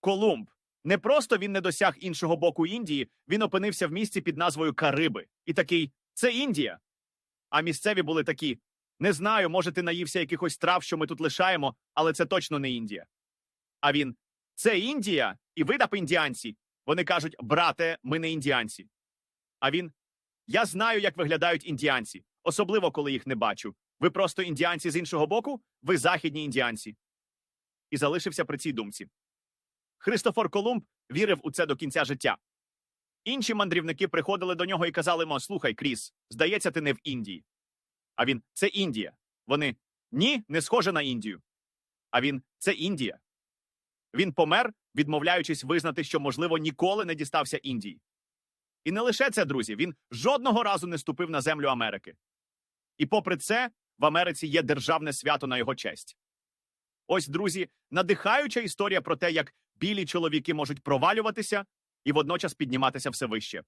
Колумб. Не просто він не досяг іншого боку Індії, він опинився в місці під назвою Кариби. І такий це Індія. А місцеві були такі: не знаю, може, ти наївся якихось трав, що ми тут лишаємо, але це точно не Індія. А він це Індія, і ви там індіанці. Вони кажуть, брате, ми не індіанці. А він я знаю, як виглядають індіанці, особливо коли їх не бачу. Ви просто індіанці з іншого боку, ви західні індіанці. І залишився при цій думці. Христофор Колумб вірив у це до кінця життя. Інші мандрівники приходили до нього і казали йому: Слухай, Кріс, здається, ти не в Індії. А він це Індія. Вони ні, не схоже на Індію. А він це Індія. Він помер, відмовляючись визнати, що, можливо, ніколи не дістався Індії. І не лише це, друзі, він жодного разу не ступив на землю Америки. І попри це, в Америці є державне свято на його честь. Ось, друзі, надихаюча історія про те, як білі чоловіки можуть провалюватися і водночас підніматися все вище.